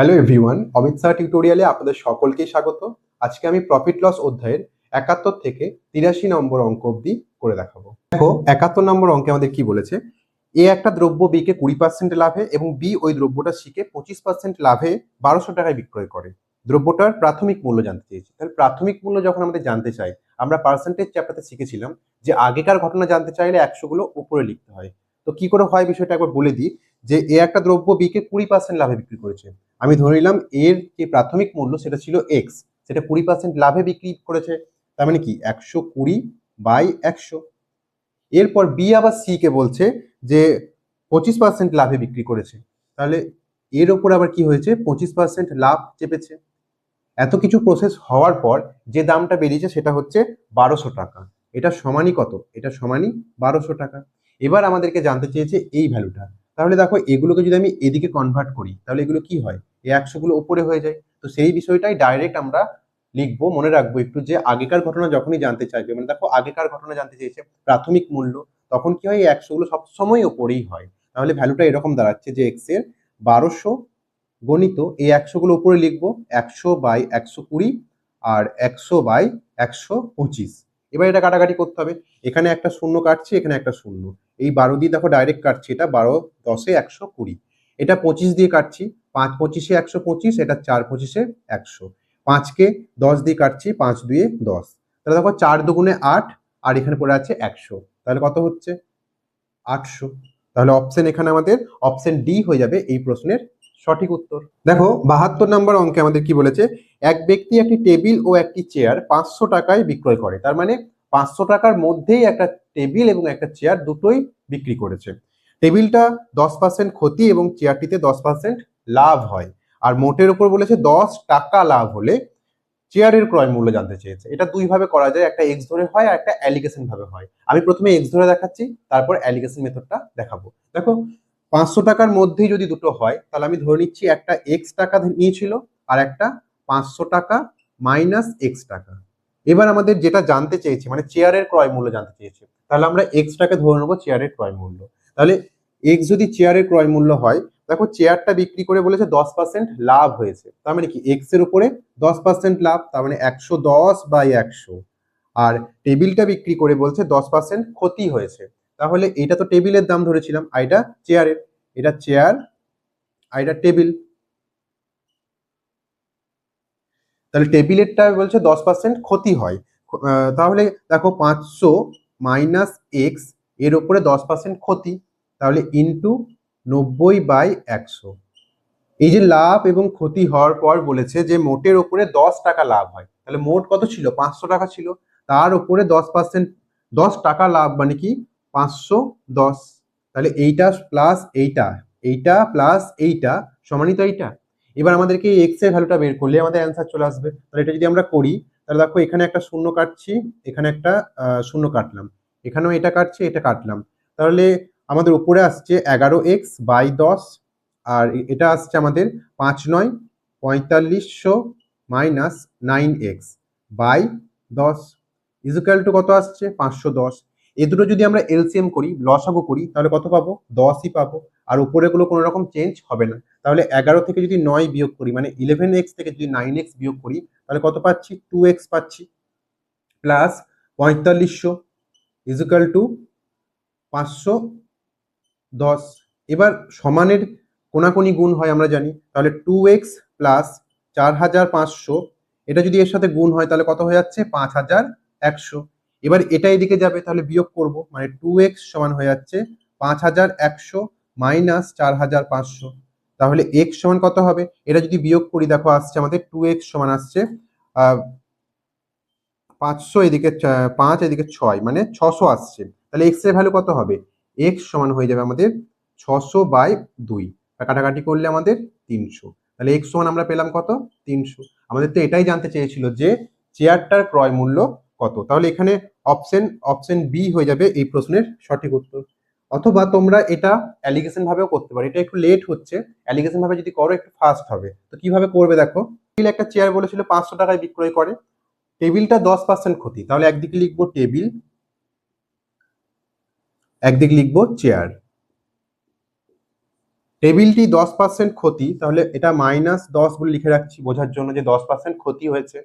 Hello everyone Amit Shah টিউটোরিয়ালে আপনাদের সকলকেই স্বাগত। আজকে আমি প্রফিট লস অধ্যায়ের একাত্তর থেকে তিরাশি নম্বর অঙ্ক অবধি করে দেখাবো। দেখো, একাত্তর নম্বর অঙ্কে আমাদের কি বলেছে? এ একটা দ্রব্য বি কে কুড়ি পার্সেন্ট লাভে এবং বি ওই দ্রব্যটা সিকে পঁচিশ পার্সেন্ট লাভে বারোশো টাকায় বিক্রয় করে। দ্রব্যটার প্রাথমিক মূল্য জানতে চেয়েছি। তাহলে প্রাথমিক মূল্য যখন আমাদের জানতে চাই, আমরা পার্সেন্টেজ চ্যাপ্টারতে শিখেছিলাম যে আগেকার ঘটনা জানতে চাইলে একশোগুলো উপরে লিখতে হয়। তো কি করে হয় বিষয়টা একবার বলে দিই। যে এ একটা দ্রব্য বি কে কুড়ি পার্সেন্ট লাভে বিক্রি করেছে। আমি ধরে নিলাম এর যে প্রাথমিক মূল্য সেটা ছিল এক্স সেটা কুড়ি পার্সেন্ট লাভে বিক্রি করেছে, তার মানে কি? একশো কুড়ি বাই একশো। এরপর বি আবার সি কে বলছে যে পঁচিশ পার্সেন্ট লাভে বিক্রি করেছে। তাহলে এর ওপর আবার কি হয়েছে? পঁচিশ পার্সেন্ট লাভ চেপেছে। এত কিছু প্রসেস হওয়ার পর যে দামটা বেরিয়েছে সেটা হচ্ছে বারোশো টাকা। এটা সমানই কত? এটা সমানই বারোশো টাকা। এবার আমাদেরকে জানতে চেয়েছে এই ভ্যালুটা তাহলে দেখো এগুলোকে যদি আমি এদিকে কনভার্ট করি, তাহলে এগুলো কি হয়? এই একশোগুলো উপরে হয়ে যায়। তো সেই বিষয়টাই ডাইরেক্ট আমরা লিখব, মনে রাখব একটু যে আগেকার ঘটনা যখনই জানতে চাইবে মানে দেখো আগেকার ঘটনা জানতে চেয়েছে, প্রাথমিক মূল্য, তখন কি হয়? এই একশোগুলো সবসময় ওপরেই হয়। তাহলে ভ্যালুটা এরকম দাঁড়াচ্ছে যে এক্সের বারোশো গণিত, এই একশোগুলো উপরে লিখব, একশো বাই একশো কুড়ি আর একশো বাই একশো পঁচিশ। এবার এটা কাটাকাটি করতে হবে। এখানে একটা শূন্য কাটছি, এখানে একটা শূন্য। এই বারো দিয়ে দেখো ডাইরেক্ট কাটছি, এটা বারো, দশে একশো কুড়ি। এটা পঁচিশ দিয়ে কাটছি, পাঁচ পঁচিশে একশো পঁচিশ, এটা চার পঁচিশে একশো। পাঁচকে দশ দিয়ে কাটছি, পাঁচ দুয়ে দশ। তাহলে দেখো চার দুগুণে আট, আর এখানে পড়ে আছে একশো। তাহলে কত হচ্ছে? আটশো। তাহলে অপশন এখানে আমাদের অপশন ডি হয়ে যাবে এই প্রশ্নের সঠিক উত্তর। দেখো, বাহাত্তর নম্বর অঙ্কে আমাদের কি বলেছে? এক ব্যক্তি একটি টেবিল ও একটি চেয়ার পাঁচশো টাকায় বিক্রয় করে। তার মানে পাঁচশো টাকার মধ্যেই একটা টেবিল এবং একটা চেয়ার দুটোই বিক্রি করেছে। টেবিলটা দশ পার্সেন্ট ক্ষতি এবং চেয়ারটিতে দশ পার্সেন্ট লাভ হয়। আর মোটের উপর বলেছে দশ টাকা লাভ হলে চেয়ারের ক্রয় মূল্য জানতে চেয়েছে। এটা দুই ভাবে করা যায়, একটা এক্স ধরে হয় আর একটা অ্যালিগেশন ভাবে হয়। আমি প্রথমে এক্স ধরে দেখাচ্ছি, তারপর অ্যালিগেশন মেথডটা দেখাবো। দেখো পাঁচশো টাকার মধ্যেই যদি দুটো হয়, তাহলে আমি ধরে নিচ্ছি একটা এক্স টাকা নিয়েছিল আর একটা পাঁচশো টাকা মাইনাস এক্স টাকা। এবার আমাদের যেটা জানতে চেয়েছে মানে চেয়ারের ক্রয় মূল্য জানতে চেয়েছে, তাহলে আমরা এক্সটাকে ধরে নেব চেয়ারের ক্রয় মূল্য। তাহলে এক্স যদি চেয়ারের ক্রয় মূল্য হয়, দেখো চেয়ারটা বিক্রি করে বলেছে দশ পার্সেন্ট লাভ হয়েছে। তার মানে কি? এক্সের উপরে দশ পার্সেন্ট লাভ, তার মানে একশো দশ বাই একশো। আর টেবিলটা বিক্রি করে বলছে দশ পার্সেন্ট ক্ষতি হয়েছে। তাহলে এটা তো টেবিলের দাম ধরেছিলাম আর এটা চেয়ারের, এটা চেয়ার আর এটা টেবিল। তাহলে টেবিলেরটা বলছে দশ পার্সেন্ট ক্ষতি হয়। তাহলে দেখো পাঁচশো মাইনাস এক্সের উপরে দশ পার্সেন্ট ক্ষতি, তাহলে ইন্টু নব্বই বাই একশো। এই যে লাভ এবং ক্ষতি হওয়ার পর বলেছে যে মোটের ওপরে দশ টাকা লাভ হয়। তাহলে মোট কত ছিল? পাঁচশো টাকা ছিল। তার উপরে দশ পার্সেন্ট দশ টাকা লাভ মানে কি? পাঁচশো দশ। তাহলে এইটা প্লাস এইটা এইটা প্লাস এইটা সমানই তো এইটা। এবার আমাদেরকে এই এক্সের ভ্যালুটা বের করলে আমাদের অ্যান্সার চলে আসবে। তাহলে এটা যদি আমরা করি, তাহলে দেখো এখানে একটা শূন্য কাটছি, এখানে একটা শূন্য কাটলাম। এখানেও এটা কাটছি, এটা কাটলাম। তাহলে আমাদের উপরে আসছে এগারো এক্স বাই দশ, আর এটা আসছে আমাদের পাঁচ নয়, পঁয়তাল্লিশশো মাইনাস নাইন এক্স বাই দশ। ইজুকাল টু কত আসছে? পাঁচশো দশ। এ দুটো যদি আমরা এলসিএম করি লসাগু করি তাহলে কত পাবো? দশই পাবো। আর উপরেগুলো কোনো রকম চেঞ্জ হবে না। তাহলে এগারো থেকে যদি নয় বিয়োগ করি মানে ইলেভেন এক্স থেকে যদি নাইন এক্স বিয়োগ করি, তাহলে কত পাচ্ছি? টু এক্স পাচ্ছি। প্লাস পঁয়তাল্লিশশো ইজুকাল টু পাঁচশো দশ। এবার সমানের কোনাকুনি গুণ হয় আমরা জানি, তাহলে টু এক্স প্লাস চার হাজার পাঁচশো, এটা যদি এর সাথে গুণ হয়, তাহলে কত হয়ে যাচ্ছে? পাঁচ হাজার একশো। এবার এটা এদিকে যাবে, তাহলে বিয়োগ করব মানে টু এক্স সমান হয়ে যাচ্ছে পাঁচ হাজার একশো মাইনাস চার হাজার পাঁচশো। তাহলে এক্স সমান কত হবে? এটা যদি বিয়োগ করি, দেখো আসছে আমাদের টু এক্স সমান আসছে পাঁচশো এদিকে পাঁচ এদিকে ছয় মানে ছশো আসছে। তাহলে এক্সের ভ্যালু কত হবে? এক্স সমান হয়ে যাবে আমাদের ছশো বাই দুই কাটাকাটি করলে আমাদের তিনশো। তাহলে এক্স সমান আমরা পেলাম কত? তিনশো। আমাদের তো এটাই জানতে চেয়েছিল যে চেয়ারটার ক্রয় মূল্য কত? তাহলে এখানে অপশন অপশন বি হয়ে যাবে এই প্রশ্নের সঠিক উত্তর। অথবা তোমরা এটা অ্যালিগেশন ভাবেও করতে পারো। এটা একটু লেট হচ্ছে। অ্যালিগেশন ভাবে যদি করো, একটু ফাস্ট হবে। তো কীভাবে করবে দেখো? টেবিল একটা চেয়ার বলেছিল, পাঁচশো টাকায় বিক্রয় করে। টেবিলটা দশ পার্সেন্ট ক্ষতি। তাহলে একদিকে লিখব টেবিল একদিকে লিখব চেয়ার টেবিলটি দশ পার্সেন্ট ক্ষতি, তাহলে এটা মাইনাস দশ বলে লিখে রাখছি। বোঝার জন্য যে দশ পার্সেন্ট ক্ষতি হয়েছে।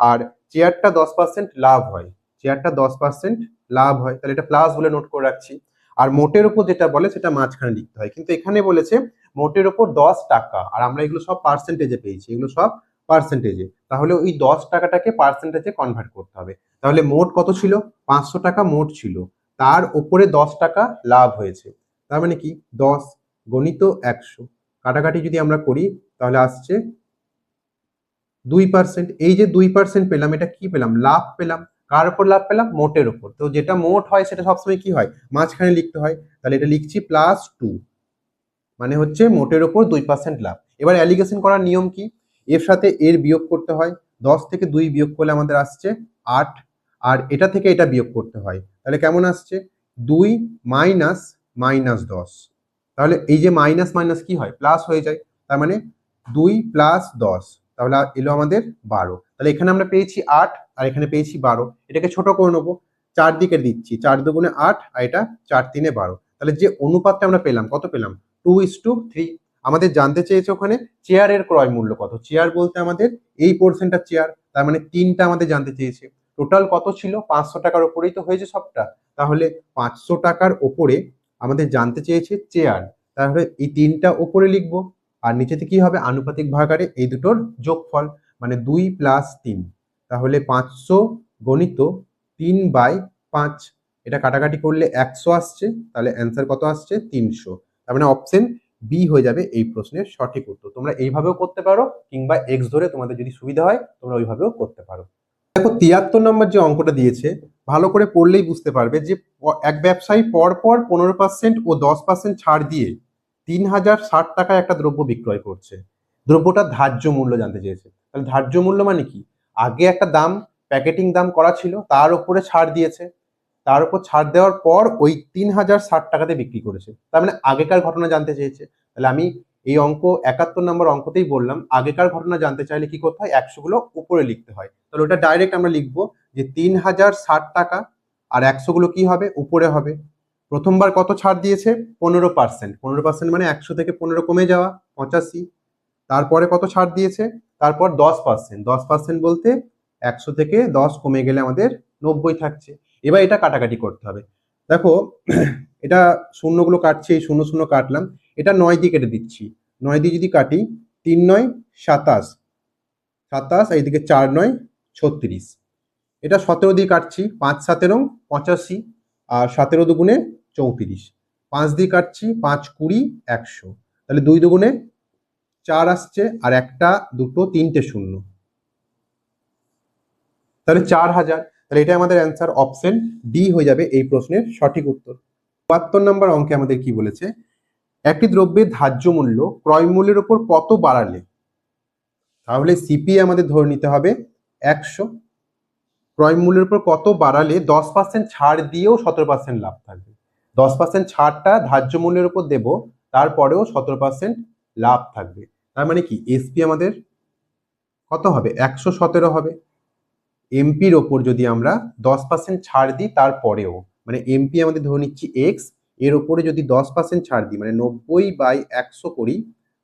আর চেয়ারটা দশ পার্সেন্ট লাভ হয়। চেয়ারটা দশ পার্সেন্ট লাভ হয়। তাহলে এটা প্লাস বলে নোট করে রাখছি। আর মোটের উপর যেটা বলে, সেটা মাঝখানে লিখতে হয়। কিন্তু এখানে বলেছে, মোটের উপর দশ টাকা। আর আমরা এগুলো সব পার্সেন্টেজে পেয়েছি। এগুলো সব পার্সেন্টেজে তাহলে ওই দশ টাকাটাকে পার্সেন্টেজে কনভার্ট করতে হবে। তাহলে মোট কত ছিল? পাঁচশো টাকা মোট ছিল। তার উপরে দশ টাকা লাভ হয়েছে। তার মানে কি? দশ গণিত একশো। কাটাকাটি যদি আমরা করি, তাহলে আসছে দুই পার্সেন্ট এই যে দুই পার্সেন্ট পেলাম, এটা কি পেলাম? লাভ পেলাম। কার উপর লাভ পেলাম? মোটের উপর। তো যেটা মোট হয়, সেটা সবসময় কি হয়? মাঝখানে লিখতে হয়। তাহলে এটা লিখছি প্লাস টু মানে হচ্ছে মোটের উপর দুই পার্সেন্ট লাভ। এবার অ্যালিগেশন করার নিয়ম কি? এর সাথে এর বিয়োগ করতে হয়। দশ থেকে দুই বিয়োগ করলে আমাদের আসছে আট। আর এটা থেকে এটা বিয়োগ করতে হয়। তাহলে কেমন আসছে? দুই মাইনাস মাইনাস দশ। তাহলে এই যে মাইনাস মাইনাস কি হয়? প্লাস হয়ে যায়। তার মানে দুই প্লাস দশ। তাহলে এলো আমাদের বারো। তাহলে এখানে আমরা পেয়েছি আট, আর এখানে পেয়েছি বারো। এটাকে ছোট করে নেব। চার দিকে দিচ্ছি। চার দুগুণে আট, আর এটা চার তিনে বারো। তাহলে যে অনুপাতটা আমরা পেলাম, কত পেলাম? Two is to three. আমাদের জানতে চেয়েছে ওখানে চেয়ারের ক্রয় মূল্য কত? চেয়ার বলতে আমাদের এই পোর্শনটা চেয়ার, তার মানে তিনটা আমাদের জানতে চেয়েছে। টোটাল কত ছিল? পাঁচশো টাকার ওপরেই তো হয়েছে সবটা। তাহলে পাঁচশো টাকার ওপরে আমাদের জানতে চেয়েছে চেয়ার। তাহলে এই তিনটা ওপরে লিখব। আর নিচেতে কি হবে? আনুপাতিক ভাগারে এই দুটোর যোগফল। মানে দুই প্লাস তিন। তাহলে পাঁচশো গণিত তিন বাই পাঁচ। এটা কাটাকাটি করলে একশো আসছে, তাহলে অ্যান্সার কত আসছে? তিনশো। তার মানে অপশন বি হয়ে যাবে এই প্রশ্নের সঠিক উত্তর। তোমরা এইভাবেও করতে পারো, কিংবা এক্স ধরে তোমাদের যদি সুবিধা হয়, তোমরা ওইভাবেও করতে পারো। দেখো, তিয়াত্তর নম্বর যে অঙ্কটা দিয়েছে, ভালো করে পড়লেই বুঝতে পারবে যে এক ব্যবসায়ী পর পর পনেরো পার্সেন্ট ও দশ পার্সেন্ট ছাড় দিয়ে তিন হাজার ষাট টাকায় একটা দ্রব্য বিক্রয় করছে। দ্রব্যটার ধার্য মূল্য জানতে চেয়েছে। তাহলে ধার্য মূল্য মানে কি? আগে একটা দাম, প্যাকেটিং দাম করা ছিল, তার উপরে ছাড় দিয়েছে। তার উপর ছাড় দেওয়ার পর ওই তিন হাজার ষাট টাকাতে বিক্রি করেছে। তার মানে আগেকার ঘটনা জানতে চেয়েছে। তাহলে আমি এই অঙ্ক, একাত্তর নম্বর অঙ্কতেই বললাম, আগেকার ঘটনা জানতে চাইলে কি করতে হয়? একশো গুলো উপরে লিখতে হয়। তাহলে ওটা ডাইরেক্ট আমরা লিখব যে তিন হাজার ষাট টাকা আর একশো গুলো কি হবে? উপরে হবে। প্রথমবার কত ছাড় দিয়েছে? পনেরো পার্সেন্ট পনেরো পার্সেন্ট মানে একশো থেকে পনেরো কমে যাওয়া, পঁচাশি। তারপরে কত ছাড় দিয়েছে? তারপর দশ পার্সেন্ট দশ পার্সেন্ট বলতে একশো থেকে দশ কমে গেলে আমাদের নব্বই থাকছে। এবার এটা কাটাকাটি করতে হবে। দেখো, এটা শূন্যগুলো কাটছি, এই শূন্য শূন্য কাটলাম। এটা নয় দিয়ে কেটে দিচ্ছি। নয় দিয়ে যদি কাটি, তিন নয়, সাতাশ। সাতাশ এইদিকে চার নয়, ছত্রিশ। এটা সতেরো দিয়ে কাটছি, পাঁচ সতেরো, পঁচাশি। আর সতেরো দুগুণে চৌত্রিশ। পাঁচ দিয়ে কাটছি, পাঁচ কুড়ি, একশো। তাহলে দুই দুগুণে চার আসছে আর একটা, দুটো, তিনটে শূন্য। তাহলে চার হাজার। তাহলে এটা আমাদের অ্যান্সার অপশন ডি হয়ে যাবে এই প্রশ্নের সঠিক উত্তর। চুয়াত্তর নম্বর অঙ্কে আমাদের কি বলেছে? একটি দ্রব্যের ধার্য মূল্য ক্রয় মূল্যের উপর কত বাড়ালে? তাহলে সিপি আমাদের ধরে নিতে হবে একশো। ক্রয় মূল্যের উপর কত বাড়ালে দশ পার্সেন্ট ছাড় দিয়েও সতেরো পার্সেন্ট লাভ থাকবে। দশ পার্সেন্ট ছাড়টা ধার্য মূল্যের উপর দেব, তারপরেও সতেরো পার্সেন্ট লাভ থাকবে। তার মানে কি? এসপি আমাদের কত হবে? একশো সতেরো হবে। এমপির ওপর যদি আমরা দশ পার্সেন্ট ছাড় দিই তারপরেও মানে এমপি আমাদের ধরে নিচ্ছি এক্সের ওপরে যদি দশ পার্সেন্ট ছাড় দিই মানে নব্বই বাই একশো করি,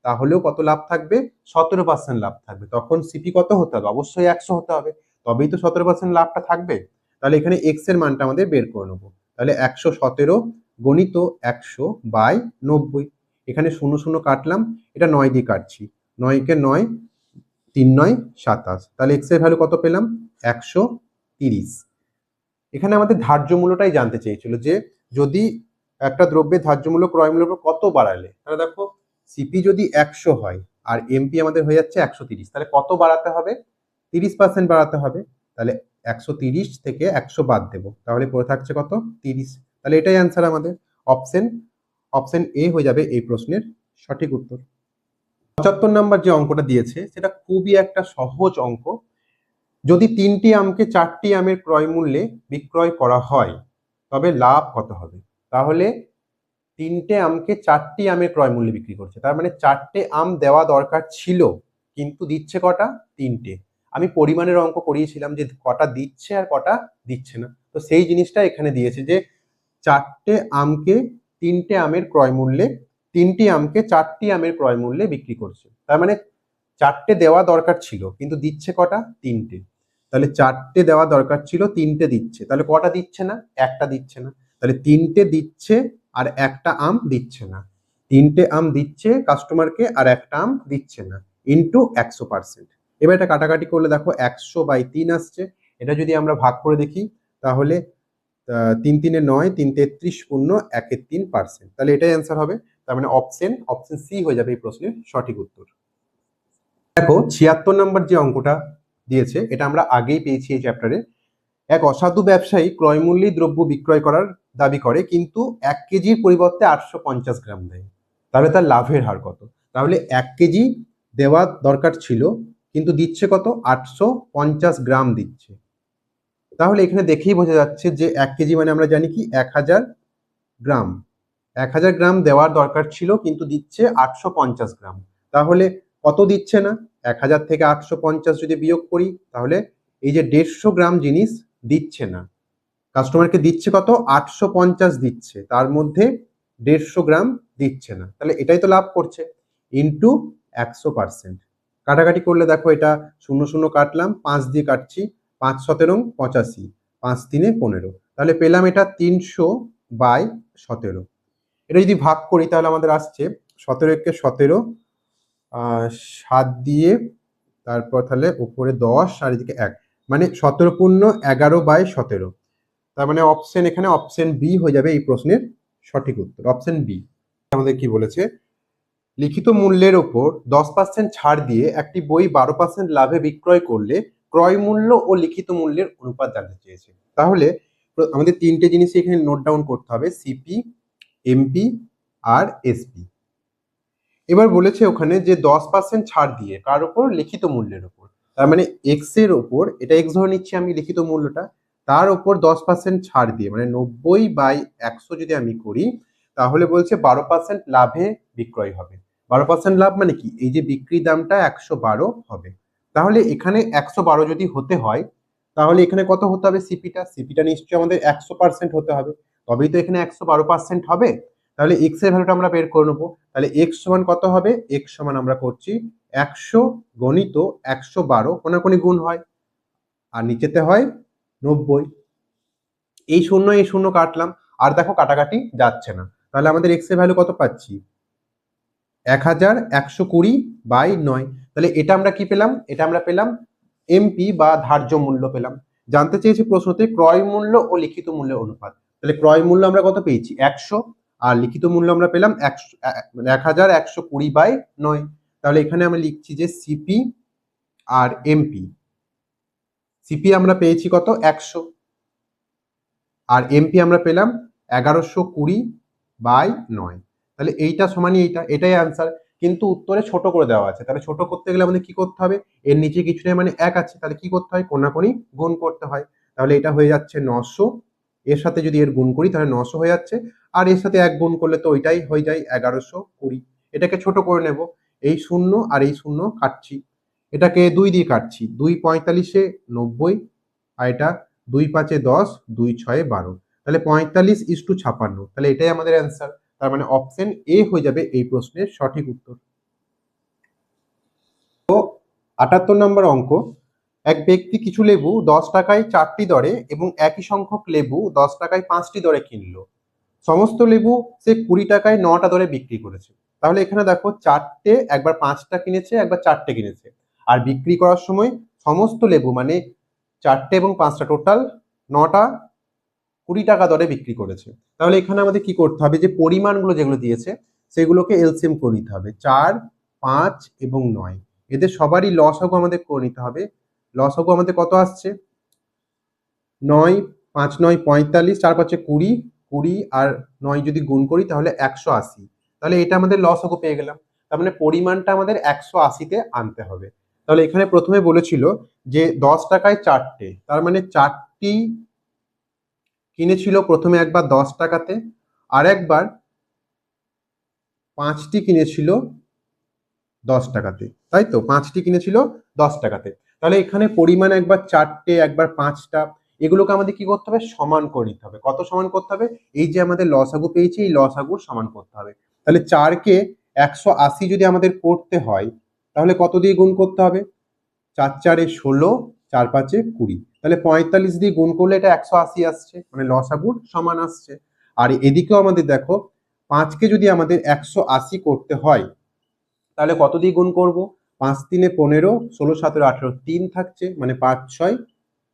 তাহলেও কত লাভ থাকবে? সতেরো পার্সেন্ট লাভ থাকবে। তখন সিপি কত হতে হবে? অবশ্যই একশো হতে হবে। তবেই তো সতেরো পার্সেন্ট লাভটা থাকবে। তাহলে এখানে এক্সের মানটা আমাদের বের করে নেব। তাহলে একশো সতেরো গণিত একশো বাই নব্বই। এখানে শূন্য শূন্য কাটলাম, এটা নয় দিয়ে কাটছি। নয়কে নয়, তিন নয়, সাতাশ। তাহলে এক্সের ভ্যালু কত পেলাম? একশো তিরিশ। এখানে আমাদের ধার্য মূল্যটাই জানতে চেয়েছিল যে যদি একটা দ্রব্যের ধার্য মূল্য ক্রয় উপর কত বাড়ালে, তাহলে দেখো সিপি যদি একশো হয় আর এমপি আমাদের হয়ে যাচ্ছে একশো তিরিশ, তাহলে কত বাড়াতে হবে? তিরিশ পার্সেন্ট বাড়াতে হবে, তাহলে একশো তিরিশ থেকে একশো বাদ দেবো। তাহলে পড়ে থাকছে কত? তিরিশ। তাহলে এটাই অ্যান্সার আমাদের। অপশন অপশন এ হয়ে যাবে এই প্রশ্নের সঠিক উত্তর। পঁচাত্তর নাম্বার যে অঙ্কটা দিয়েছে, সেটা খুবই একটা সহজ অঙ্ক। যদি তিনটি আমকে চারটি আমের ক্রয় মূল্যে বিক্রয় করা হয়, তবে লাভ কত হবে? তাহলে তিনটে আমকে চারটি আমের ক্রয় মূল্যে বিক্রি করছে। তার মানে চারটে আম দেওয়া দরকার ছিল, কিন্তু দিচ্ছে কটা? তিনটে। আমি পরিমাণের অঙ্ক করিয়েছিলাম যে কটা দিচ্ছে আর কটা দিচ্ছে না। তো সেই জিনিসটা এখানে দিয়েছে যে চারটে আমকে তিনটে আমের ক্রয় মূল্যে, তিনটি আমকে চারটি আমের ক্রয় মূল্যে বিক্রি করছে। তার মানে চারটে দেওয়া দরকার ছিল, কিন্তু দিচ্ছে কটা? তিনটে। তাহলে চারটে দেওয়া দরকার ছিল, তিনটে দিচ্ছে। তাহলে কটা দিচ্ছে না? একটা দিচ্ছে না। তাহলে তিনটে দিচ্ছে আর একটা আম দিচ্ছে না। তিনটে আম দিচ্ছে কাস্টমারকে আর একটা আম দিচ্ছে না। ইন্টু একশো পার্সেন্ট। এবার এটা কাটাকাটি করলে দেখো একশো বাই তিন আসছে। এটা যদি আমরা ভাগ করে দেখি, তাহলে তিন তিনে নয়, তিন তেত্রিশ শূন্য একের তিন পার্সেন্ট তাহলে এটাই অ্যান্সার হবে। তার মানে অপশন অপশন সি হয়ে যাবে এই প্রশ্নের সঠিক উত্তর। দেখো, ছিয়াত্তর নম্বর যে অঙ্কটা দিয়েছে, এটা আমরা আগেই পেয়েছি এই চ্যাপ্টারে এক অসাধু ব্যবসায়ী ক্রয়মূল্যে দ্রব্য বিক্রয় করার দাবি করে, কিন্তু এক কেজির পরিবর্তে আটশো পঞ্চাশ গ্রাম দেয়। তাহলে তার লাভের হার কত? তাহলে এক কেজি দেওয়া দরকার ছিল, কিন্তু দিচ্ছে কত? আটশো পঞ্চাশ গ্রাম দিচ্ছে। তাহলে এখানে দেখেই বোঝা যাচ্ছে যে এক কেজি মানে আমরা জানি কি? এক হাজার গ্রাম। এক হাজার গ্রাম দেওয়ার দরকার ছিল, কিন্তু দিচ্ছে আটশো পঞ্চাশ গ্রাম। তাহলে কত দিচ্ছে না? এক হাজার থেকে আটশো পঞ্চাশ যদি বিয়োগ করি, তাহলে এই যে দেড়শো গ্রাম জিনিস দিচ্ছে না। কাস্টমারকে দিচ্ছে কত? আটশো পঞ্চাশ দিচ্ছে। তার মধ্যে দেড়শো গ্রাম দিচ্ছে না। তাহলে এটাই তো লাভ করছে। ইন্টু একশো পার্সেন্ট। কাটাকাটি করলে দেখো এটা শূন্য শূন্য কাটলাম, পাঁচ দিয়ে কাটছি পাঁচ সতেরো, পঁচাশি, পাঁচ তিনে পনেরো। তাহলে পেলাম এটা তিনশো বাই সতেরো। এটা যদি ভাগ করি তাহলে আমাদের আসছে সতেরো একে সতেরো সাত দিয়ে তারপর তাহলে উপরে দশ আর এদিকে এক। মানে সতেরো পূর্ণ এগারো বাই সতেরো। তার মানে অপশন এখানে অপশন বি হয়ে যাবে এই প্রশ্নের সঠিক উত্তর। অপশন বি আমাদের কি বলেছে? লিখিত মূল্যের ওপর দশ পার্সেন্ট ছাড় দিয়ে একটি বই বারো পার্সেন্ট লাভে বিক্রয় করলে ক্রয় মূল্য ও লিখিত মূল্যের অনুপাত জানতে চেয়েছে। তাহলে আমাদের তিনটে জিনিস এখানে নোট ডাউন করতে হবে সিপি এমপি আর এসপি এবার বলেছে ওখানে যে দশ পার্সেন্ট ছাড় দিয়ে, কার ওপর লিখিত মূল্যের ওপর তার মানে এক্সের ওপর এটা এক্স ধরে নিচ্ছি আমি লিখিত মূল্যটা, তার ওপর দশ পার্সেন্ট ছাড় দিয়ে মানে নব্বই বাই একশো যদি আমি করি, তাহলে বলছে বারো পার্সেন্ট লাভে বিক্রয় হবে। বারো পার্সেন্ট লাভ মানে কি? এই যে বিক্রি দামটা একশো বারো হবে। তাহলে এখানে একশো বারো যদি হতে হয়, তাহলে এখানে কত হতে হবে সিপিটা? সিপিটা নিশ্চয়ই আমাদের একশো পার্সেন্ট হতে হবে। তবেই তো এখানে একশো বারো পার্সেন্ট হবে। তাহলে এক্সের ভ্যালুটা আমরা বের করে নেব। তাহলে এক্স সমান কত হবে? এক্স সমান আমরা করছি একশো গণিত একশো বারো, কোনাকুনি গুণ হয়। আর নিচেতে হয় নব্বই। এই শূন্য এই শূন্য কাটলাম। আর দেখো কাটাকাটি যাচ্ছে না। তাহলে আমাদের এক্সের ভ্যালু কত পাচ্ছি? এক হাজার একশো কুড়ি বাই নয়। তাহলে এটা আমরা কি পেলাম? এটা আমরা পেলাম এমপি বা ধার্য মূল্য পেলাম। জানতে চেয়েছি প্রশ্নতে ক্রয় মূল্য ও লিখিত মূল্যের অনুপাত। তাহলে ক্রয় মূল্য আমরা কত পেয়েছি? একশো। আর লিখিত মূল্য আমরা পেলাম একশো এক হাজার একশো কুড়ি বাই নয়। তাহলে এখানে আমরা লিখছি যে সিপি আর এমপি সিপি আমরা পেয়েছি কত? একশো। আর এমপি আমরা পেলাম এগারোশো কুড়ি বাই নয়। তাহলে এইটা সমানই এইটা, এটাই অ্যান্সার কিন্তু উত্তরে ছোট করে দেওয়া আছে। তাহলে ছোট করতে গেলে আমাদের কি করতে হবে? এর নিচে কিছু নেই মানে এক আছে। তাহলে কি করতে হয়? কোনাকুনি গুণ করতে হয়। তাহলে এটা হয়ে যাচ্ছে নশো। এর সাথে যদি এর গুণ করি, তাহলে নশো হয়ে যাচ্ছে। আর এর সাথে এক গুণ করলে তো ওইটাই হয়ে যায় এগারোশো কুড়ি। এটাকে ছোট করে নেব। এই শূন্য আর এই শূন্য কাটছি। এটাকে দুই দিয়ে কাটছি। দুই পঁয়তাল্লিশে নব্বই আর এটা দুই পাঁচে দশ, দুই ছয়ে বারো। তাহলে পঁয়তাল্লিশ ইস টু ছাপান্ন। তাহলে এটাই আমাদের অ্যান্সার। তার মানে অপশন এ হয়ে যাবে এই প্রশ্নের সঠিক উত্তর। তো আটাত্তর নম্বর অঙ্ক, এক ব্যক্তি কিছু লেবু দশ টাকায় চারটি দরে এবং একই সংখ্যক লেবু দশ টাকায় পাঁচটি দরে কিনলো। সমস্ত লেবু সে কুড়ি টাকায় নটা দরে বিক্রি করেছে। তাহলে এখানে দেখো চারটে, একবার পাঁচটা কিনেছে, একবার চারটে কিনেছে। আর বিক্রি করার সময় সমস্ত লেবু মানে চারটে এবং পাঁচটা টোটাল নটা কুড়ি টাকা দরে বিক্রি করেছে। তাহলে এখানে আমাদের কি করতে হবে? যে পরিমাণগুলো যেগুলো দিয়েছে, সেগুলোকে এলসিএম করে নিতে হবে। চার, পাঁচ এবং নয়। এদের সবারই লস লসাগু আমাদের করে নিতে হবে। লসাগু আমাদের কত আসছে? নয়, পাঁচ, নয়, পঁয়তাল্লিশ, চার, পাঁচে কুড়ি কুড়ি আর নয় যদি গুণ করি, তাহলে একশো আশি। তাহলে এটা আমাদের লস লসাগু পেয়ে গেলাম। তার মানে পরিমাণটা আমাদের একশো আশিতে আনতে হবে। তাহলে এখানে প্রথমে বলেছিল যে দশ টাকায় চারটে। তার মানে চারটি কিনেছিল প্রথমে একবার দশ টাকাতে, আর একবার পাঁচটি কিনেছিল দশ টাকাতে। তাই তো? পাঁচটি কিনেছিল দশ টাকাতে। তাহলে এখানে পরিমাণ একবার চারটে, একবার পাঁচটা, এগুলোকে আমাদের কি করতে হবে? সমান করে নিতে হবে। কত সমান করতে হবে? এই যে আমাদের লসাগু পেয়েছি, এই লস লসাগুর সমান করতে হবে। তাহলে চারকে একশো আশি যদি আমাদের করতে হয়, তাহলে কত দিয়ে গুণ করতে হবে? চার চারে ষোলো, চার পাঁচে কুড়ি। তাহলে পঁয়তাল্লিশ দিয়ে গুণ করলে এটা একশো আশি আসছে মানে লসাগুর সমান আসছে। আর এদিকেও আমাদের দেখো, পাঁচকে যদি আমাদের একশো আশি করতে হয়, তাহলে কত দিয়ে গুণ করব? পাঁচ তিনে পনেরো, ষোলো, সতেরো, আঠেরো, তিন থাকছে মানে পাঁচ, ছয়,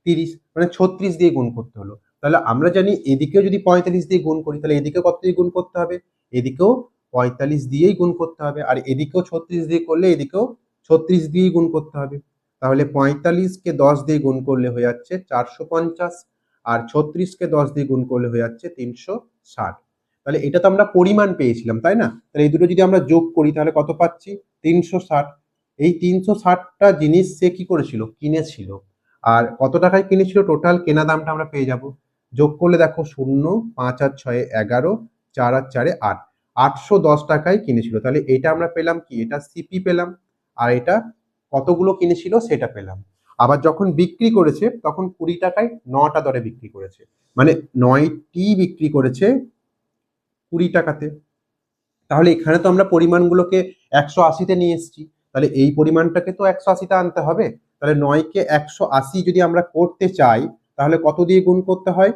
তিরিশ মানে ছত্রিশ দিয়ে গুণ করতে হলো। তাহলে আমরা জানি এদিকেও যদি পঁয়তাল্লিশ দিয়ে গুণ করি, তাহলে এদিকে কত দিয়ে গুণ করতে হবে? এদিকেও পঁয়তাল্লিশ দিয়েই গুণ করতে হবে। আর এদিকেও ছত্রিশ দিয়ে করলে এদিকেও ছত্রিশ দিয়েই গুণ করতে হবে। তাহলে পঁয়তাল্লিশকে দশ দিয়ে গুণ করলে হয়ে যাচ্ছে চারশো পঞ্চাশ আর ছত্রিশকে দশ দিয়ে গুণ করলে হয়ে যাচ্ছে তিনশো ষাট। তাহলে এটা তো আমরা পরিমাণ পেয়েছিলাম, তাই না? তাহলে এই দুটো যদি আমরা যোগ করি, তাহলে কত পাচ্ছি? তিনশো ষাট। এই তিনশো ষাটটা জিনিস সে কি করেছিল? কিনেছিল। আর কত টাকায় কিনেছিল? টোটাল কেনা দামটা আমরা পেয়ে যাব। যোগ করলে দেখো শূন্য, পাঁচ আর ছয়ে এগারো, চার আর চারে আট। আটশো দশ টাকায় কিনেছিল। তাহলে এটা আমরা পেলাম কি? এটা সিপি পেলাম। আর এটা কতগুলো কিনেছিল সেটা পেলাম। আবার যখন বিক্রি করেছে, তখন কুড়ি টাকায় নটা দরে বিক্রি করেছে। মানে নয়টি বিক্রি করেছে কুড়ি টাকাতে। তাহলে এখানে তো আমরা পরিমাণগুলোকে একশো আশিতে নিয়ে এসেছি। তাহলে এই পরিমাণটাকে তো একশো আশিতে আনতে হবে। তাহলে নয়কে একশো আশি যদি আমরা করতে চাই, তাহলে কত দিয়ে গুণ করতে হয়?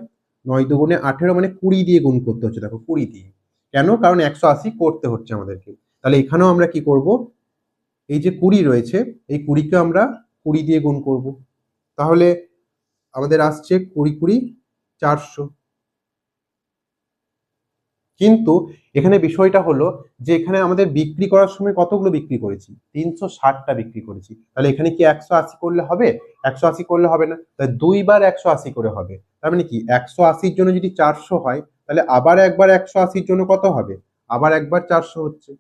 নয় দুগুণে আঠেরো মানে কুড়ি দিয়ে গুণ করতে হচ্ছে। দেখো কুড়ি দিয়ে। কেন? কারণ একশো আশি করতে হচ্ছে আমাদেরকে। তাহলে এখানেও আমরা কি করব? এই যে কুড়ি রয়েছে, এই কুড়িকে আমরা কুড়ি দিয়ে গুণ করব। তাহলে আমাদের আসছে কুড়ি কুড়ি চারশো। কিন্তু এখানে বিষয়টা হলো যে এখানে আমাদের বিক্রি করার সময় কতগুলো বিক্রি করেছি? তিনশো ষাটটা বিক্রি করেছি। তাহলে এখানে কি একশো আশি করলে হবে? একশো আশি করলে হবে না। তাহলে দুইবার একশো আশি করে হবে। তার মানে কি? একশো আশির জন্য যদি চারশো হয়, তাহলে আবার একবার একশো আশির জন্য কত হবে? আবার একবার চারশো হচ্ছে।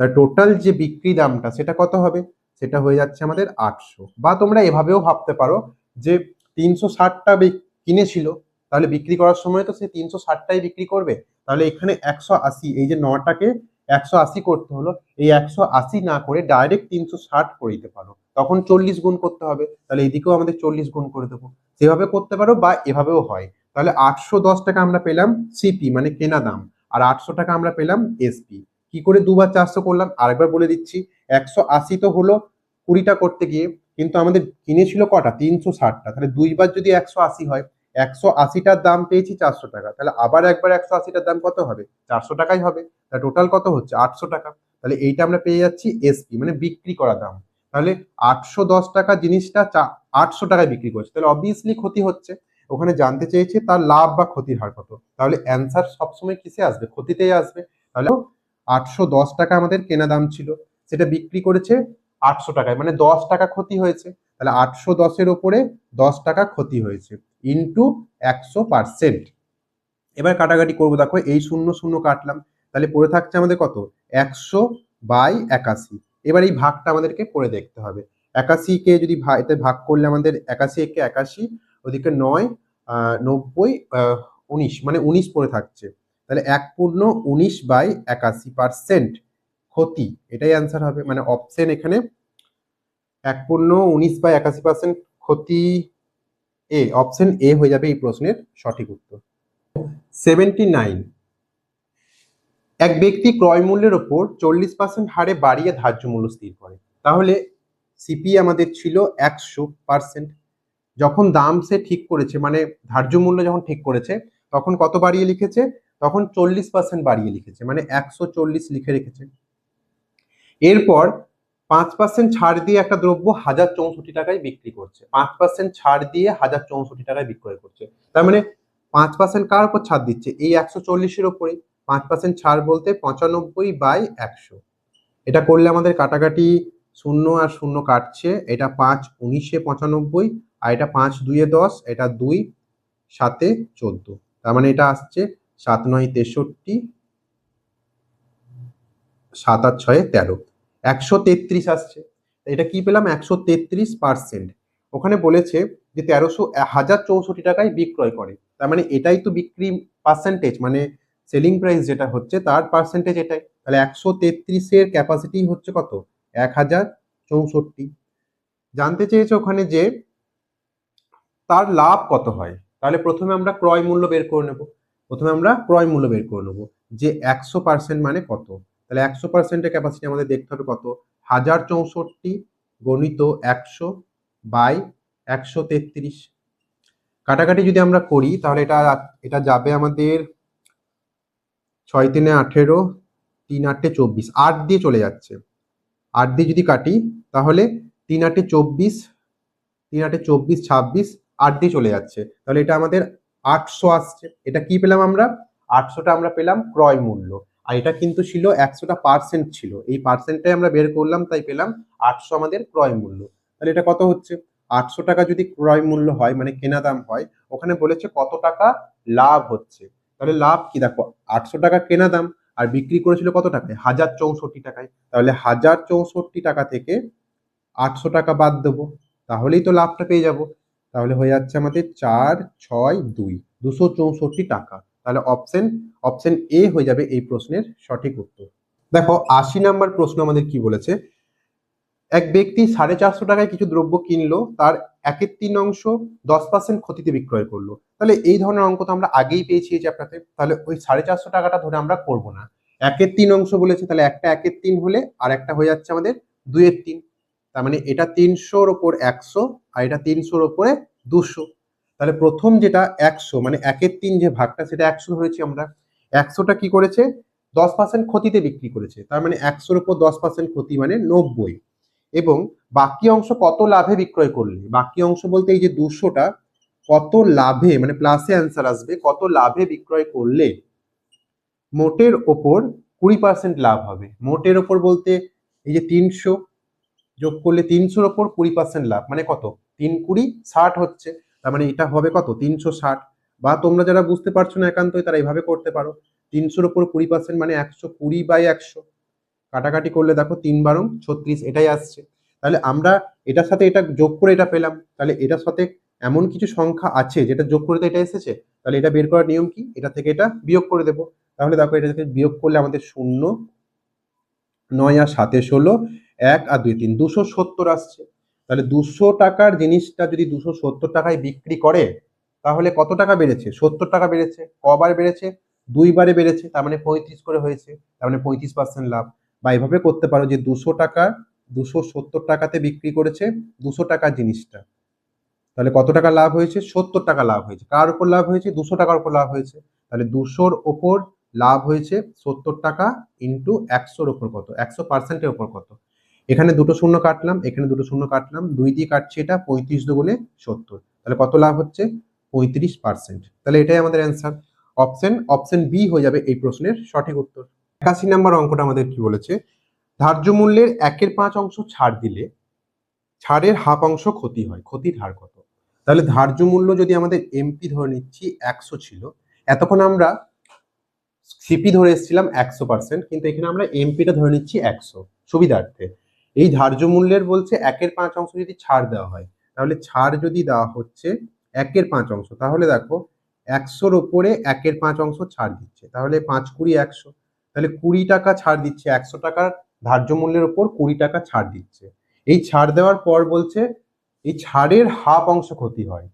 তাহলে টোটাল যে বিক্রি দামটা, সেটা কত হবে? সেটা হয়ে যাচ্ছে আমাদের আটশো। বা তোমরা এভাবেও ভাবতে পারো যে তিনশো ষাটটা কিনেছিল, তাহলে বিক্রি করার সময় তো সে তিনশো ষাটটাই বিক্রি করবে। তাহলে এখানে একশো আশি, এই যে নটাকে একশো আশি করতে হলো, এই একশো আশি না করে ডাইরেক্ট তিনশো ষাট করে দিতে পারো। তখন চল্লিশ গুণ করতে হবে, তাহলে এদিকেও আমাদের চল্লিশ গুণ করে দেবো। সেভাবে করতে পারো বা এভাবেও হয়। তাহলে আটশো দশ টাকা আমরা পেলাম সিপি মানে কেনা দাম, আর আটশো টাকা আমরা পেলাম এসপি কি করে দুবার চারশো করলাম? আরেকবার বলে দিচ্ছি, একশো আশি তো হলো কুড়িটা করতে গিয়ে, কিন্তু আমাদের কিনেছিল কটা? তিনশো ষাটটা। তাহলে দুইবার যদি একশো আশি হয়, একশো আশিটার দাম পেয়েছি চারশো টাকা। তাহলে আবার একবার একশো আশিটার দাম কত হবে? চারশো টাকাই হবে। তাহলে টোটাল কত হচ্ছে? আটশো টাকা। তাহলে এইটা আমরা পেয়ে যাচ্ছি এসপি মানে বিক্রি করা দাম। তাহলে আটশো দশ টাকা জিনিসটা আটশো টাকায় বিক্রি করছে। তাহলে অবভিয়াসলি ক্ষতি হচ্ছে। ওখানে জানতে চেয়েছে তার লাভ বা ক্ষতির হার কত। তাহলে অ্যান্সার সবসময় কিসে আসবে? ক্ষতিতেই আসবে। তাহলে আটশো দশ টাকা আমাদের কেনা দাম ছিল। সেটা বিক্রি করেছে আটশো টাকায় মানে দশ টাকা ক্ষতি হয়েছে। তাহলে আটশো দশের ওপরে দশ টাকা ক্ষতি হয়েছে ইন্টু একশো পার্সেন্ট এবার কাটাকাটি করব, দেখো এই শূন্য শূন্য কাটলাম। তাহলে পড়ে থাকছে আমাদের কত? একশো বাই একাশি। এবার এই ভাগটা আমাদেরকে করে দেখতে হবে। একাশিকে যদি এতে ভাগ করলে আমাদের একাশি একে একাশি, ওদিকে নয় নব্বই উনিশ মানে উনিশ পড়ে থাকছে। তাহলে এক পূর্ণ উনিশ বাই একাশি পার্সেন্ট ক্ষতি, এটাই অ্যান্সার হবে। মানে অপশন এখানে এক পূর্ণ উনিশ বাই একাশি পার্সেন্ট ক্ষতি এ অপশন এ হয়ে যাবে এই প্রশ্নের সঠিক উত্তর। সেভেন্টি নাইন এক ব্যক্তি ক্রয় মূল্যের ওপর চল্লিশ পার্সেন্ট হারে বাড়িয়ে ধার্য মূল্য স্থির করে। তাহলে সিপি আমাদের ছিল একশো পার্সেন্ট যখন দাম সে ঠিক করেছে মানে ধার্য মূল্য যখন ঠিক করেছে, তখন কত বাড়িয়ে লিখেছে? তখন চল্লিশ পার্সেন্ট বাড়িয়ে লিখেছে মানে একশো চল্লিশ লিখে রেখেছে। এরপর পাঁচ পার্সেন্ট ছাড় দিয়ে একটা দ্রব্য হাজার চৌষট্টি টাকায় বিক্রি করছে। পাঁচ পার্সেন্ট ছাড় দিয়ে হাজার চৌষট্টি টাকায় বিক্রয় করছে। তার মানে পাঁচ পার্সেন্ট কার উপর ছাড় দিচ্ছে? এই একশো চল্লিশের ওপরে পাঁচ পার্সেন্ট ছাড় বলতে পঁচানব্বই বাই একশো। এটা করলে আমাদের কাটাকাটি শূন্য আর শূন্য কাটছে। এটা পাঁচ উনিশে পঁচানব্বই আর এটা পাঁচ দুইয়ে দশ, এটা দুই সাতে চোদ্দ। তার মানে এটা আসছে সাত নয় তেষট্টি, সাত আট ছয়ে তেরো। একশো তেত্রিশ আসছে। এটা কি পেলাম? একশো তেত্রিশ পার্সেন্ট ওখানে বলেছে যে তেরোশো হাজার চৌষট্টি টাকায় বিক্রয় করে। তার মানে এটাই তো বিক্রি পার্সেন্টেজ মানে সেলিং প্রাইস যেটা হচ্ছে তার পার্সেন্টেজ এটাই। তাহলে একশো তেত্রিশের ক্যাপাসিটি হচ্ছে কত? এক হাজার চৌষট্টি। জানতে চেয়েছে ওখানে যে তার লাভ কত হয়? তাহলে প্রথমে আমরা ক্রয় মূল্য বের করে নেব। প্রথমে আমরা ক্রয় মূল্য বের করে নেব, যে একশো পার্সেন্ট মানে কত? তাহলে একশো পার্সেন্টের ক্যাপাসিটি আমাদের দেখতে হবে কত? হাজার চৌষট্টি গণিত একশো বাই একশো তেত্রিশ। কাটাকাটি যদি আমরা করি, তাহলে এটা এটা যাবে আমাদের ছয় তিনে আঠেরো, তিন আটে চব্বিশ। আট দিয়ে চলে যাচ্ছে। আট দিয়ে যদি কাটি, তাহলে তিন আটে চব্বিশ, তিন আটে চব্বিশ, ছাব্বিশ, আট দিয়ে চলে যাচ্ছে। তাহলে এটা আমাদের আটশো আসছে। এটা কি পেলাম আমরা? আটশোটা আমরা পেলাম ক্রয় মূল্য। আর এটা কিন্তু ছিল একশোটা পার্সেন্ট ছিল। এই পার্সেন্টটাই আমরা বের করলাম, তাই পেলাম আটশো আমাদের ক্রয় মূল্য। তাহলে এটা কত হচ্ছে? আটশো টাকা যদি ক্রয় মূল্য হয় মানে কেনা দাম হয়, ওখানে বলেছে কত টাকা লাভ হচ্ছে। তাহলে লাভ কি? দেখো, আটশো টাকা কেনা দাম আর বিক্রি করেছিল কত টাকায়? হাজার চৌষট্টি টাকায়। তাহলে হাজার চৌষট্টি টাকা থেকে আটশো টাকা বাদ দেবো। তাহলেই তো লাভটা পেয়ে যাব। তাহলে হয়ে যাচ্ছে আমাদের চার, ছয়, দুই। দুশো চৌষট্টি টাকা। তাহলে অপশন অপশন এ হয়ে যাবে এই প্রশ্নের সঠিক উত্তর। দেখো, আশি নাম্বার প্রশ্ন আমাদের কি বলেছে? এক ব্যক্তি সাড়ে চারশো টাকায় কিছু দ্রব্য কিনলো, তার একের তিন অংশ দশ পার্সেন্ট ক্ষতিতে বিক্রয় করল। তাহলে এই ধরনের অঙ্ক তো আমরা আগেই পেয়েছি চ্যাপ্টারতে তাহলে ওই সাড়ে চারশো টাকাটা ধরে আমরা করব না। একের তিন অংশ বলেছে, তাহলে একটা একের তিন হলে আর একটা হয়ে যাচ্ছে আমাদের দুইয়ের তিন। তার মানে এটা তিনশোর ওপর একশো আর এটা তিনশোর ওপরে দুশো। তাহলে প্রথম যেটা একশো মানে একের তিন যে ভাগটা, সেটা একশো ধরেছি আমরা। একশোটা কি করেছে? দশ পার্সেন্ট ক্ষতিতে বিক্রি করেছে। তার মানে একশোর উপর দশ পার্সেন্ট ক্ষতি মানে নব্বই। এবং বাকি অংশ কত লাভে বিক্রয় করলে? বাকি অংশ বলতে এই যে দুশোটা, কত লাভে মানে প্লাসে অ্যান্সার আসবে, কত লাভে বিক্রয় করলে মোটের ওপর কুড়ি পার্সেন্ট লাভ হবে? মোটের ওপর বলতে এই যে তিনশো যোগ করলে তিনশোর ওপর কুড়ি পার্সেন্ট লাভ। মানে কত? তিন কুড়ি ষাট হচ্ছে। তার মানে এটা হবে কত? তিনশো ষাট। বা তোমরা যারা বুঝতে পারছ না একান্তই, তারা এইভাবে করতে পারো। তিনশোর ওপর কুড়ি পার্সেন্ট মানে একশো কুড়ি বাই একশো। কাটাকাটি করলে দেখো তিন বারো ছত্রিশ, এটাই আসছে। তাহলে আমরা এটার সাথে এটা যোগ করে এটা পেলাম। তাহলে এটার সাথে এমন কিছু সংখ্যা আছে যেটা যোগ করে তো এটা এসেছে? তাহলে এটা বের করার নিয়ম কি? এটা থেকে এটা বিয়োগ করে দেবো। তাহলে দেখো এটা থেকে বিয়োগ করলে আমাদের শূন্য, নয় আর সাতে ষোলো এক আর দুই তিন, দুশো সত্তর আসছে। তাহলে দুশো টাকার জিনিসটা যদি দুশো সত্তর টাকায় বিক্রি করে, তাহলে কত টাকা বেড়েছে? সত্তর টাকা বেড়েছে, কবার বেড়েছে, দুইবারে বেড়েছে, তার মানে পঁয়ত্রিশ করে হয়েছে, তার মানে পঁয়ত্রিশ পার্সেন্ট লাভ। বা এভাবে করতে পারো যে দুশো টাকা, দুশো সত্তর টাকাতে বিক্রি করেছে দুশো টাকার জিনিসটা। তাহলে কত টাকা লাভ হয়েছে? সত্তর টাকা লাভ হয়েছে। কার উপর লাভ হয়েছে? দুশো টাকার উপর লাভ হয়েছে। তাহলে দুশোর ওপর লাভ হয়েছে সত্তর টাকা ইন্টু একশোর ওপর কত? একশো পার্সেন্টের ওপর কত? এখানে দুটো শূন্য কাটলাম, এখানে দুটো শূন্য কাটলাম, দুই দিয়ে কাটছি এটা পঁয়ত্রিশ দুগুণে সত্তর। তাহলে কত লাভ হচ্ছে? পঁয়ত্রিশ পার্সেন্ট তাহলে এটাই আমাদের অ্যান্সার অপশন অপশন বি হয়ে যাবে এই প্রশ্নের সঠিক উত্তর। একাশি নাম্বার অঙ্কটা আমাদের কি বলেছে? ধার্য মূল্যের একের পাঁচ অংশ ছাড় দিলে ছাড়ের হাফ অংশ ক্ষতি হয়। ক্ষতির হার কত? তাহলে ধার্য মূল্য যদি আমাদের এমপি ধরে নিচ্ছি একশো ছিল, এতক্ষণ আমরা সিপি ধরে এসেছিলাম একশো পার্সেন্ট কিন্তু এখানে আমরা এমপিটা ধরে নিচ্ছি একশো। সুবিধার্থে। এই ধার্য মূল্যের বলছে একের পাঁচ অংশ যদি ছাড় দেওয়া হয়, তাহলে ছাড় যদি দেওয়া হচ্ছে একের পাঁচ অংশ, তাহলে দেখো একশোর ওপরে একের পাঁচ অংশ ছাড় দিচ্ছে, তাহলে পাঁচ কুড়ি একশো, তাহলে কুড়ি টাকা ছাড় দিচ্ছে, একশো টাকার ধার্য মূল্যের ওপর কুড়ি টাকা ছাড় দিচ্ছে। এই ছাড় দেওয়ার পর বলছে এই ছাড়ের হাফ অংশ ক্ষতি হয়,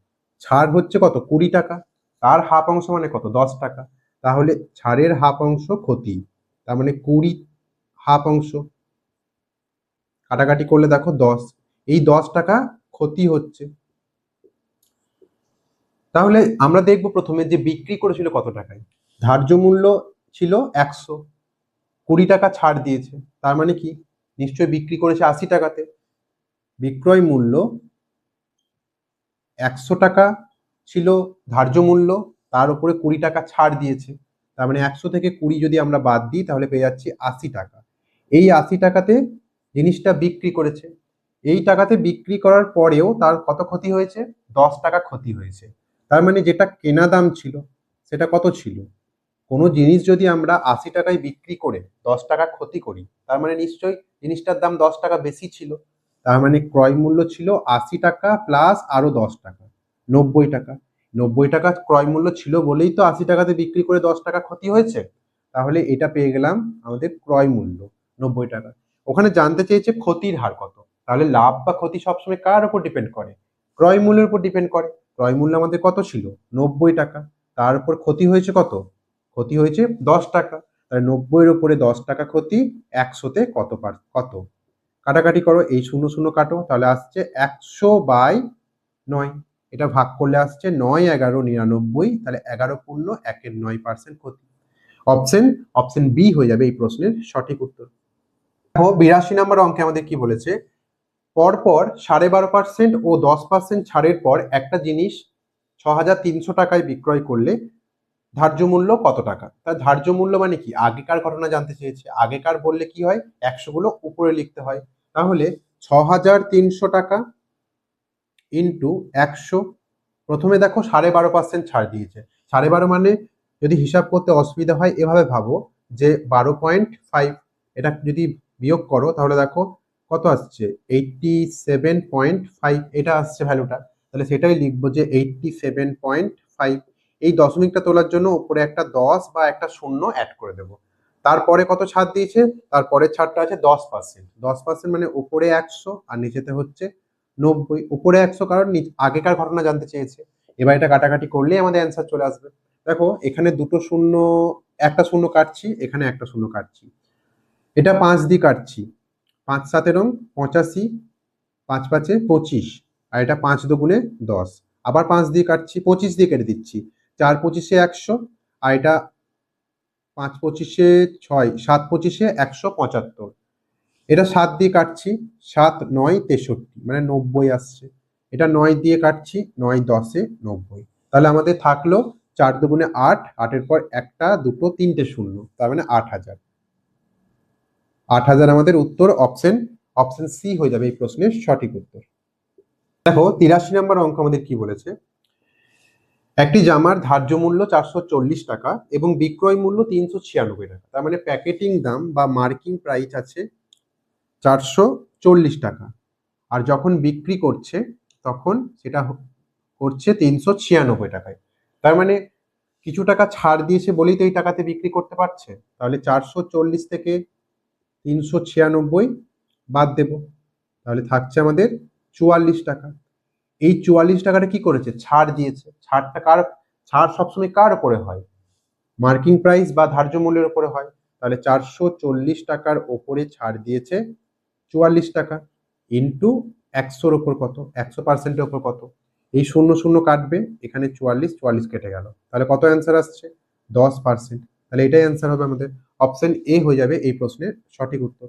ছাড় হচ্ছে কত? কুড়ি টাকা, তার হাফ অংশ মানে কত? দশ টাকা, তাহলে ছাড়ের হাফ অংশ ক্ষতি, তার মানে কুড়ি হাফ অংশ কাটাকাটি করলে দেখো দশ। এই দশ টাকা ক্ষতি হচ্ছে। তাহলে আমরা দেখব প্রথমে যে বিক্রি করেছিল কত টাকায়। ধার্য মূল্য ছিল একশো। কুড়ি টাকা ছাড় দিয়েছে। তার মানে কি? নিশ্চয়ই বিক্রি করেছে আশি টাকাতে। বিক্রয় মূল্য একশো টাকা ছিল ধার্য মূল্য। তার উপরে কুড়ি টাকা ছাড় দিয়েছে। তার মানে একশো থেকে কুড়ি যদি আমরা বাদ দিই, তাহলে পেয়ে যাচ্ছি আশি টাকা। এই আশি টাকাতে জিনিসটা বিক্রি করেছে। এই টাকাতে বিক্রি করার পরেও তার কত ক্ষতি হয়েছে? দশ টাকা ক্ষতি হয়েছে। তার মানে যেটা কেনা দাম ছিল, সেটা কত ছিল? কোনো জিনিস যদি আমরা আশি টাকায় বিক্রি করে দশ টাকা ক্ষতি করি, তার মানে নিশ্চয়ই জিনিসটার দাম দশ টাকা বেশি ছিল। তার মানে ক্রয় মূল্য ছিল আশি টাকা প্লাস আরও দশ টাকা, নব্বই টাকা। নব্বই টাকা ক্রয় মূল্য ছিল বলেই তো আশি টাকাতে বিক্রি করে দশ টাকা ক্ষতি হয়েছে। তাহলে এটা পেয়ে গেলাম আমাদের ক্রয় মূল্য, নব্বই টাকা। ওখানে জানতে চেয়েছে ক্ষতির হার কত। তাহলে লাভ বা ক্ষতি সবসময় কার উপর ডিপেন্ড করে? ক্রয় মূল্যের উপর ডিপেন্ড করে। ক্রয় মূল্য আমাদের কত ছিল? নব্বই টাকা। তার উপর ক্ষতি হয়েছে কত? ক্ষতি হয়েছে দশ টাকা। তাহলে নব্বইয়ের উপরে দশ টাকা ক্ষতি, একশোতে কত পার, কত? কাটাকাটি করো, এই শূন্য শূন্য কাটো, তাহলে আসছে একশো বাই নয়। এটা ভাগ করলে আসছে নয় এগারো নিরানব্বই, তাহলে এগারো পূর্ণ একের নয় পার্সেন্ট ক্ষতি। অপশন অপশন বি হয়ে যাবে এই প্রশ্নের সঠিক উত্তর। দেখো, বিরাশি নাম্বার অঙ্কে আমাদের কি বলেছে? পরপর সাড়ে বারো পার্সেন্ট ও দশ পার্সেন্ট ছাড়ের পর একটা জিনিস ছ হাজার তিনশো টাকায় বিক্রয় করলে ধার্য মূল্য কত টাকা? তার ধার্য মূল্য মানে কি? আগেকার ঘটনা জানতে চেয়েছে। আগেকার বললে কি হয়? একশো গুলো উপরে লিখতে হয়। তাহলে ছ হাজার তিনশো টাকা ইন্টু একশো, প্রথমে দেখো সাড়ে বারো পার্সেন্ট ছাড় দিয়েছে। সাড়ে বারো মানে যদি হিসাব করতে অসুবিধা হয়, এভাবে ভাবো যে বারো পয়েন্ট ফাইভ এটা যদি বিয়োগ করো, তাহলে দেখো কত আসছে? এইটটি সেভেন পয়েন্ট ফাইভ এটা আসছে ভ্যালুটা তাহলে সেটাই লিখব যে এইটটি সেভেন পয়েন্ট ফাইভ এই দশমিকটা তোলার জন্য উপরে একটা দশ বা একটা শূন্য অ্যাড করে দেবো। তারপরে কত ছাড় দিয়েছে? তারপরে ছাড়টা আছে দশ পার্সেন্ট দশ পার্সেন্ট মানে উপরে একশো, আর নিচেতে হচ্ছে নব্বই। উপরে একশো কারণ আগেকার ঘটনা জানতে চেয়েছে। এবার এটা কাটাকাটি করলেই আমাদের অ্যান্সার চলে আসবে। দেখো, এখানে দুটো শূন্য, একটা শূন্য কাটছি, এখানে একটা শূন্য কাটছি। এটা পাঁচ দিয়ে কাটছি। পাঁচ সাতের রং পঁচাশি, পাঁচ পাঁচে পঁচিশ, আর এটা পাঁচ দুগুণে দশ। আবার পাঁচ দিয়ে কাটছি, পঁচিশ দিয়ে কেটে দিচ্ছি। চার পঁচিশে একশো, আর এটা পাঁচ পঁচিশে ছয়, সাত পঁচিশে একশো পঁচাত্তর। এটা সাত দিয়ে কাটছি, সাত, নয়, তেষট্টি মানে নব্বই আসছে। এটা নয় দিয়ে কাটছি, নয়, দশে নব্বই। তাহলে আমাদের থাকল চার দুগুণে আট, আটের পর একটা, দুটো, তিনটে, শূন্য। তার মানে আট হাজার। আট হাজার আমাদের উত্তর অপশন অপশন সি হয়ে যাবে এই প্রশ্নের সঠিক উত্তর। দেখো, তিরাশি নম্বর অঙ্ক আমাদের কি বলেছে? একটি জামার ধার্য মূল্য চারশো চল্লিশ টাকা এবং বিক্রয় মূল্য তিনশো ছিয়ানব্বই টাকা। তার মানে প্যাকেটিং দাম বা মার্কিং প্রাইস আছে চারশো চল্লিশ টাকা। আর যখন বিক্রি করছে, তখন সেটা করছে তিনশো ছিয়ানব্বই টাকায়। তার মানে কিছু টাকা ছাড় দিয়েছে বলেই তো এই টাকাতে বিক্রি করতে পারছে। তাহলে চারশো চল্লিশ থেকে তিনশো ছিয়ানব্বই বাদ দেব। তাহলে থাকছে আমাদের চুয়াল্লিশ টাকা। এই চুয়াল্লিশ টাকাটা কি করেছে? ছাড় দিয়েছে। ছাড়টা কার, ছাড় সবসময় কার উপরে হয়? মার্কিং প্রাইস বা ধার্য মূল্যের উপরে হয়। তাহলে চারশো চল্লিশ টাকার ওপরে ছাড় দিয়েছে চুয়াল্লিশ টাকা। ইন্টু একশোর ওপর কত? একশো পার্সেন্টের ওপর কত? এই শূন্য শূন্য কাটবে। এখানে চুয়াল্লিশ চুয়াল্লিশ কেটে গেল। তাহলে কত অ্যান্সার আসছে? দশ পার্সেন্ট। তাহলে এটাই অ্যান্সার হবে আমাদের। অপশন এ হয়ে যাবে এই প্রশ্নের সঠিক উত্তর।